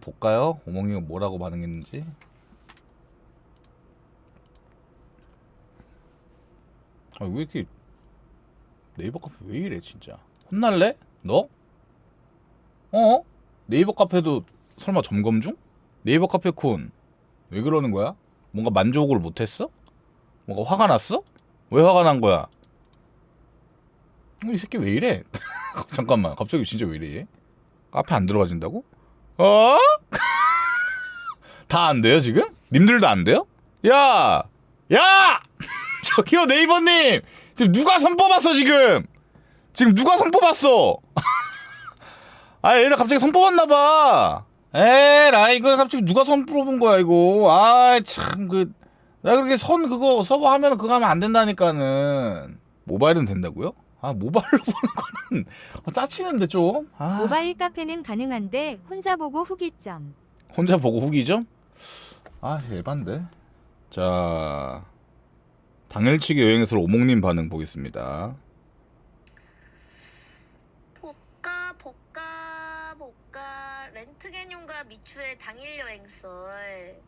볼까요? 오몽이가 뭐라고 반응했는지. 아 왜 이렇게 네이버 카페 왜 이래 진짜? 혼날래? 너? 어? 네이버 카페도 설마 점검 중? 네이버 카페 콘 왜 그러는 거야? 뭔가 만족을 못했어? 뭔가 화가 났어? 왜 화가 난 거야? 어, 이 새끼 왜 이래? 잠깐만 갑자기 진짜 왜 이래? 얘? 카페 안 들어가진다고? 어? 다 안 돼요 지금? 님들도 안 돼요? 야! 야! 저기요 네이버님! 지금 누가 선 뽑았어 지금? 지금 누가 선 뽑았어? 아 얘들 갑자기 선 뽑았나봐 에라 이거 갑자기 누가 선 뽑은 거야 이거 아 참그 내가 그렇게 선 그거 서버 하면 그거 하면 안 된다니까는 모바일은 된다고요? 아 모바일로 보는 거는 어, 짜치는데 좀 아. 모바일 카페는 가능한데 혼자 보고 후기점. 혼자 보고 후기 좀? 아, 예반데. 자, 당일치기 여행에서 오목님 반응 보겠습니다. 복가 복가 복가 렌트게뇽과 미추의 당일 여행설